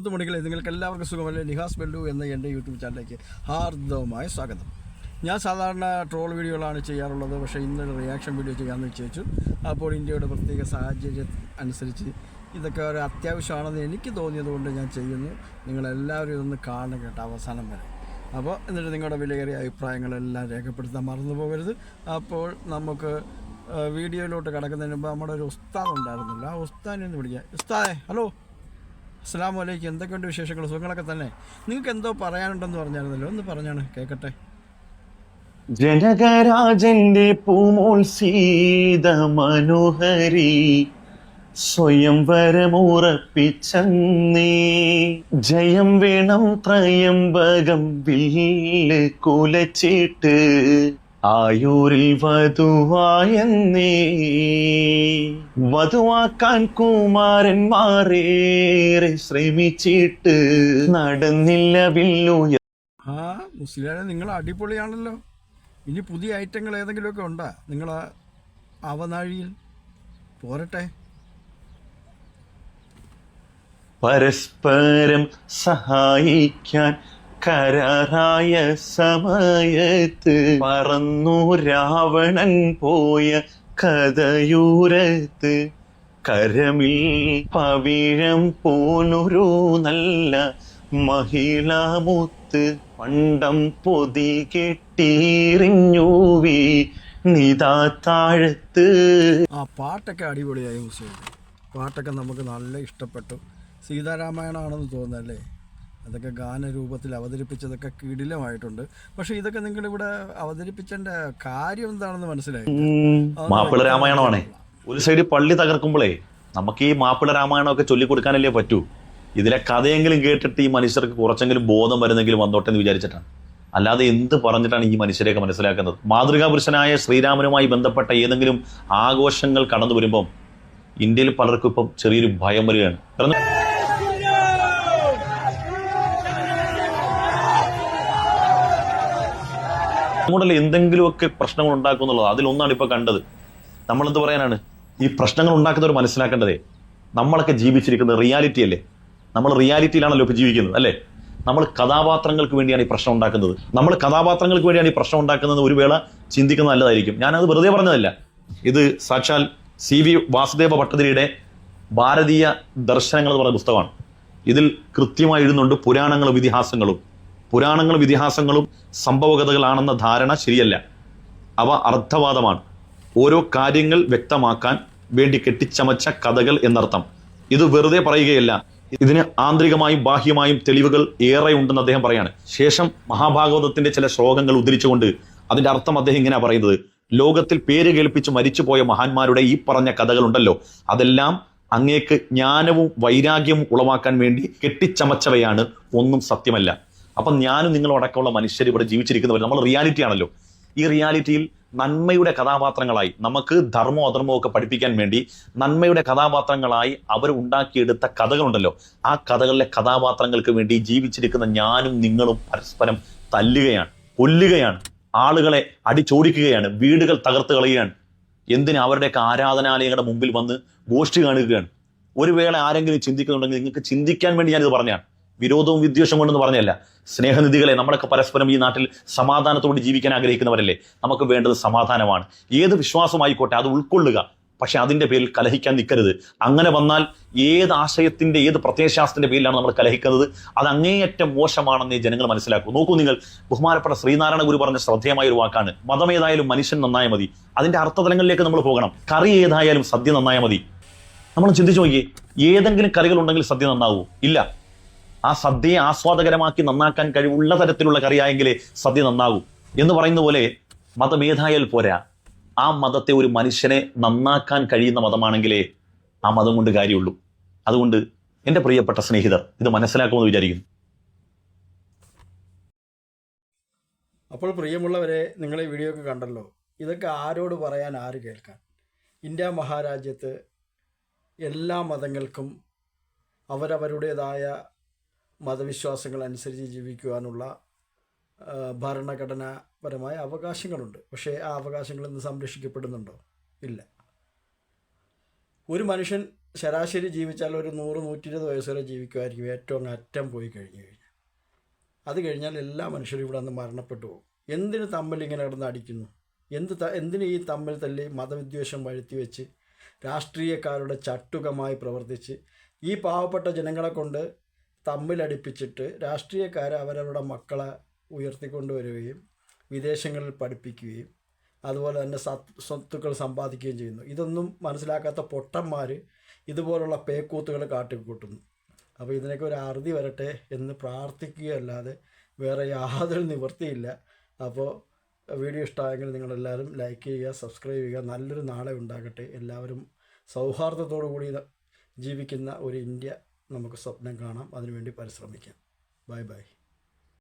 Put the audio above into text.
മുത്തുമണികളെ നിങ്ങൾക്ക് എല്ലാവർക്കും സുഖമല്ലേ? നിഹാസ് ബെല്ലു എന്ന എന്റെ യൂട്യൂബ് ചാനലിലേക്ക് ഹാർദവമായ സ്വാഗതം. ഞാൻ സാധാരണ ട്രോൾ വീഡിയോകളാണ് ചെയ്യാറുള്ളത്. പക്ഷേ ഇന്നൊരു റിയാക്ഷൻ വീഡിയോ ചെയ്യാമെന്ന് വിചാരിച്ചു. അപ്പോൾ ഇന്ത്യയുടെ പ്രത്യേക സാഹചര്യം അനുസരിച്ച് ഇതൊക്കെ ഒരു അത്യാവശ്യമാണെന്ന് എനിക്ക് തോന്നിയതുകൊണ്ട് ഞാൻ ചെയ്യുന്നു. നിങ്ങളെല്ലാവരും ഇതൊന്ന് കാണണം കേട്ടോ അവസാനം വരെ. അപ്പോൾ എന്നിട്ട് നിങ്ങളുടെ വിലയേറിയ അഭിപ്രായങ്ങളെല്ലാം രേഖപ്പെടുത്താൻ മറന്നു പോകരുത്. അപ്പോൾ നമുക്ക് വീഡിയോയിലോട്ട് കിടക്കുന്നതിന് മുമ്പ് നമ്മുടെ ഒരു ഉസ്താദ് ഉണ്ടായിരുന്നില്ല. ആ ഉസ്താദിനെ ഒന്ന് വിളിക്കാം. ഉസ്താദേ ഹലോ. അസ്സാം വലൈക്കും എന്തൊക്കെയുണ്ട് വിശേഷങ്ങൾ? സുഖങ്ങളൊക്കെ തന്നെ. നിങ്ങൾക്ക് എന്തോ പറയാനുണ്ടെന്ന് പറഞ്ഞായിരുന്നല്ലോ. ഒന്ന് പറഞ്ഞാണ് കേൾക്കട്ടെ ജനകരാജന്റെ പൂമോൾ സീത മനോഹരി സ്വയംവരമുറപ്പിച്ചന്നേ ജയം വേണം ത്രയംബകം വില്ല് കുലച്ചിട്ട്. ആയൂരിൽ വധുവായെന്നേ. വധുവാക്കാൻ കുമാരന്മാരേറെ ശ്രമിച്ചിട്ട് നടന്നില്ല വില്ലു. ആ മുസ്ലിം നിങ്ങൾ അടിപൊളിയാണല്ലോ. ഇനി പുതിയ ഐറ്റങ്ങൾ ഏതെങ്കിലുമൊക്കെ ഉണ്ടോ? നിങ്ങൾ അവനാഴിയിൽ? പോരട്ടെ. പരസ്പരം സഹായിക്കാൻ കരാറായ സമയത്ത് പറന്നു രാവണൻ പോയ കഥയൂരത്ത്. കരമിൽ പവിഴം പോലൊരു നല്ല മഹിളാമുത്ത് പണ്ടം പൊതി കെട്ടിറിഞ്ഞൂവി നിതാ താഴത്ത്. ആ പാട്ടൊക്കെ അടിപൊളിയായി മുസ്ലിം പാട്ടൊക്കെ നമുക്ക് നല്ല ഇഷ്ടപ്പെട്ടു. സീതാരാമായണമാണെന്ന് തോന്നുന്നല്ലേ അതൊക്കെ ഗാനരൂപത്തിൽ അവതരിപ്പിച്ചതൊക്കെ കിടിലമായിട്ടുണ്ട്. പക്ഷെ ഇതൊക്കെ നിങ്ങൾ ഇവിടെ അവതരിപ്പിച്ചതിന്റെ കാര്യം എന്താണെന്ന് മനസ്സിലായി. മാപ്പിള രാമായണമാണേ. ഒരു സൈഡ് പള്ളി തകർക്കുമ്പോഴേ നമുക്ക് ഈ മാപ്പിള രാമായണമൊക്കെ ചൊല്ലിക്കൊടുക്കാനല്ലേ പറ്റൂ? ഇതിലെ കഥയെങ്കിലും കേട്ടിട്ട് ഈ മനുഷ്യർക്ക് കുറച്ചെങ്കിലും ബോധം വരുന്നെങ്കിലും വന്നോട്ടെ എന്ന് വിചാരിച്ചിട്ടാണ്. അല്ലാതെ എന്ത് പറഞ്ഞിട്ടാണ് ഈ മനുഷ്യരെയൊക്കെ മനസ്സിലാക്കുന്നത്? മാതൃകാപുരുഷനായ ശ്രീരാമനുമായി ബന്ധപ്പെട്ട ഏതെങ്കിലും ആഘോഷങ്ങൾ കടന്നു വരുമ്പം ഇന്ത്യയിൽ പലർക്കും ഇപ്പം ചെറിയൊരു ഭയം വരികയാണ്. കാരണം അതുകൊണ്ടല്ലേ എന്തെങ്കിലുമൊക്കെ പ്രശ്നങ്ങൾ ഉണ്ടാക്കും എന്നുള്ളത് അതിലൊന്നാണ് ഇപ്പൊ കണ്ടത്. നമ്മളെന്ത് പറയാനാണ്? ഈ പ്രശ്നങ്ങൾ ഉണ്ടാക്കുന്നവർ മനസ്സിലാക്കേണ്ടതേ നമ്മളൊക്കെ ജീവിച്ചിരിക്കുന്നത് റിയാലിറ്റി അല്ലേ? നമ്മൾ റിയാലിറ്റിയിലാണല്ലോ ഇപ്പൊ ജീവിക്കുന്നത് അല്ലേ? നമ്മൾ കഥാപാത്രങ്ങൾക്ക് വേണ്ടിയാണ് ഈ പ്രശ്നം ഉണ്ടാക്കുന്നത്. നമ്മൾ കഥാപാത്രങ്ങൾക്ക് വേണ്ടിയാണ് ഈ പ്രശ്നം ഉണ്ടാക്കുന്നത് ഒരു വേള ചിന്തിക്കുന്നത് നല്ലതായിരിക്കും. ഞാനത് വെറുതെ പറഞ്ഞതല്ല. ഇത് സാക്ഷാൽ സി വി വാസുദേവ ഭട്ടതിരിയുടെ ഭാരതീയ ദർശനങ്ങൾ എന്ന് പറയുന്ന പുസ്തകമാണ്. ഇതിൽ കൃത്യമായി എഴുതുന്നുണ്ട് പുരാണങ്ങളും ഇതിഹാസങ്ങളും. പുരാണങ്ങളും ഇതിഹാസങ്ങളും സംഭവകഥകളാണെന്ന ധാരണ ശരിയല്ല. അവ അർത്ഥവാദമാണ്. ഓരോ കാര്യങ്ങൾ വ്യക്തമാക്കാൻ വേണ്ടി കെട്ടിച്ചമച്ച കഥകൾ എന്നർത്ഥം. ഇത് വെറുതെ പറയുകയല്ല. ഇതിന് ആന്തരികമായും ബാഹ്യമായും തെളിവുകൾ ഏറെ ഉണ്ടെന്ന് അദ്ദേഹം പറയാണ്. ശേഷം മഹാഭാഗവതത്തിന്റെ ചില ശ്ലോകങ്ങൾ ഉദ്ധരിച്ചുകൊണ്ട് അതിന്റെ അർത്ഥം അദ്ദേഹം ഇങ്ങനെയാ പറയുന്നത്. ലോകത്തിൽ പേര് കേൾപ്പിച്ച് മരിച്ചുപോയ മഹാന്മാരുടെ ഈ പറഞ്ഞ കഥകളുണ്ടല്ലോ. അതെല്ലാം അങ്ങേക്ക് ജ്ഞാനവും വൈരാഗ്യവും ഉളവാക്കാൻ വേണ്ടി കെട്ടിച്ചമച്ചവയാണ് ഒന്നും സത്യമല്ല. അപ്പം ഞാനും നിങ്ങളും അടക്കമുള്ള മനുഷ്യർ ഇവിടെ ജീവിച്ചിരിക്കുന്നവർ നമ്മൾ റിയാലിറ്റി ആണല്ലോ. ഈ റിയാലിറ്റിയിൽ നന്മയുടെ കഥാപാത്രങ്ങളായി നമുക്ക് ധർമ്മോ അധർമ്മോ ഒക്കെ പഠിപ്പിക്കാൻ വേണ്ടി നന്മയുടെ കഥാപാത്രങ്ങളായി അവർ ഉണ്ടാക്കിയെടുത്ത കഥകളുണ്ടല്ലോ. ആ കഥകളിലെ കഥാപാത്രങ്ങൾക്ക് വേണ്ടി ജീവിച്ചിരിക്കുന്ന ഞാനും നിങ്ങളും പരസ്പരം തല്ലുകയാണ് കൊല്ലുകയാണ് ആളുകളെ അടിച്ചോടിക്കുകയാണ് വീടുകൾ തകർത്ത് കളയുകയാണ്. എന്തിന് അവരുടെയൊക്കെ ആരാധനാലയങ്ങളുടെ മുമ്പിൽ വന്ന് ഗോഷ്ടി കാണുകയാണ്? ഒരു വേള ആരെങ്കിലും ചിന്തിക്കുന്നുണ്ടെങ്കിൽ നിങ്ങൾക്ക് ചിന്തിക്കാൻ വേണ്ടി ഞാനിത് പറഞ്ഞാണ്. വിരോധവും വിദ്വേഷം കൊണ്ടെന്ന് പറഞ്ഞല്ല സ്നേഹനിധികളെ നമ്മളൊക്കെ പരസ്പരം ഈ നാട്ടിൽ സമാധാനത്തോടെ ജീവിക്കാൻ ആഗ്രഹിക്കുന്നവരല്ലേ? നമുക്ക് വേണ്ടത് സമാധാനമാണ്. ഏത് വിശ്വാസമായിക്കോട്ടെ അത് ഉൾക്കൊള്ളുക. പക്ഷെ അതിന്റെ പേരിൽ കലഹിക്കാൻ നിൽക്കരുത്. അങ്ങനെ വന്നാൽ ഏത് ആശയത്തിന്റെ ഏത് പ്രത്യയശാസ്ത്രത്തിന്റെ പേരിലാണ് നമ്മൾ കലഹിക്കുന്നത്? അത് അങ്ങേയറ്റം മോശമാണെന്ന് ജനങ്ങൾ മനസ്സിലാക്കും. നോക്കൂ നിങ്ങൾ ബഹുമാനപ്പെട്ട ശ്രീനാരായണ ഗുരു പറഞ്ഞ ശ്രദ്ധേയമായ ഒരു വാക്കാണ്. മതം ഏതായാലും മനുഷ്യൻ നന്നായ മതി. അതിന്റെ അർത്ഥതലങ്ങളിലേക്ക് നമ്മൾ പോകണം. കറി ഏതായാലും സദ്യ നന്നായ മതി. നമ്മൾ ചിന്തിച്ചു നോക്കിയേ ഏതെങ്കിലും കറികൾ ഉണ്ടെങ്കിൽ സദ്യ നന്നാവൂ. ഇല്ല. ആ സദ്യയെ ആസ്വാദകരമാക്കി നന്നാക്കാൻ കഴിവുള്ള തരത്തിലുള്ള കറിയായെങ്കിൽ സദ്യ നന്നാകൂ. എന്ന് പറയുന്ന പോലെ മതമേധായാൽ പോരാ. ആ മതത്തെ ഒരു മനുഷ്യനെ നന്നാക്കാൻ കഴിയുന്ന മതമാണെങ്കിലേ ആ മതം കൊണ്ട് കാര്യമുള്ളൂ. അതുകൊണ്ട് എന്റെ പ്രിയപ്പെട്ട സ്നേഹിതർ ഇത് മനസ്സിലാക്കുമെന്ന് വിചാരിക്കുന്നു. അപ്പോൾ പ്രിയമുള്ളവരെ നിങ്ങൾ ഈ വീഡിയോ ഒക്കെ കണ്ടല്ലോ. ഇതൊക്കെ ആരോട് പറയാൻ ആര് കേൾക്കാൻ? ഇന്ത്യ മഹാരാജ്യത്ത് എല്ലാ മതങ്ങൾക്കും അവരവരുടേതായ മതവിശ്വാസങ്ങൾ അനുസരിച്ച് ജീവിക്കുവാനുള്ള ഭരണഘടനാപരമായ അവകാശങ്ങളുണ്ട്. പക്ഷേ ആ അവകാശങ്ങൾ ഇന്ന് സംരക്ഷിക്കപ്പെടുന്നുണ്ടോ? ഇല്ല. ഒരു മനുഷ്യൻ ശരാശരി ജീവിച്ചാൽ ഒരു നൂറ് നൂറ്റി ഇരുപത് വയസ്സ് വരെ ജീവിക്കുമായിരിക്കും. ഏറ്റവും അറ്റം പോയി കഴിഞ്ഞു കഴിഞ്ഞാൽ. അത് കഴിഞ്ഞാൽ എല്ലാ മനുഷ്യരും ഇവിടെ നിന്ന് മരണപ്പെട്ടു പോകും. എന്തിന് തമ്മിൽ ഇങ്ങനെ കിടന്ന് അടിക്കുന്നു? എന്ത് എന്തിന് ഈ തമ്മിൽ തല്ലി മതവിദ്വേഷം വെച്ച് രാഷ്ട്രീയക്കാരുടെ ചട്ടുകമായി പ്രവർത്തിച്ച് ഈ പാവപ്പെട്ട ജനങ്ങളെ കൊണ്ട് തമ്മിലടിപ്പിച്ചിട്ട് രാഷ്ട്രീയക്കാർ അവരവരുടെ മക്കളെ ഉയർത്തിക്കൊണ്ടുവരികയും വിദേശങ്ങളിൽ പഠിപ്പിക്കുകയും അതുപോലെ തന്നെ സ്വത്തുക്കൾ സമ്പാദിക്കുകയും ചെയ്യുന്നു. ഇതൊന്നും മനസ്സിലാക്കാത്ത പൊട്ടന്മാർ ഇതുപോലുള്ള പേക്കൂത്തുകൾ കാട്ടിക്കൂട്ടുന്നു. അപ്പോൾ ഇതിനൊക്കെ ഒരു അറുതി വരട്ടെ എന്ന് പ്രാർത്ഥിക്കുകയല്ലാതെ വേറെ യാതൊരു നിവൃത്തിയില്ല. അപ്പോൾ വീഡിയോ ഇഷ്ടമായെങ്കിൽ നിങ്ങളെല്ലാവരും ലൈക്ക് ചെയ്യുക സബ്സ്ക്രൈബ് ചെയ്യുക. നല്ലൊരു നാളെ ഉണ്ടാകട്ടെ. എല്ലാവരും സൗഹാർദ്ദത്തോടു കൂടി ജീവിക്കുന്ന ഒരു ഇന്ത്യ നമുക്ക് സ്വപ്നം കാണാം. അതിനുവേണ്ടി പരിശ്രമിക്കാം. Bye bye.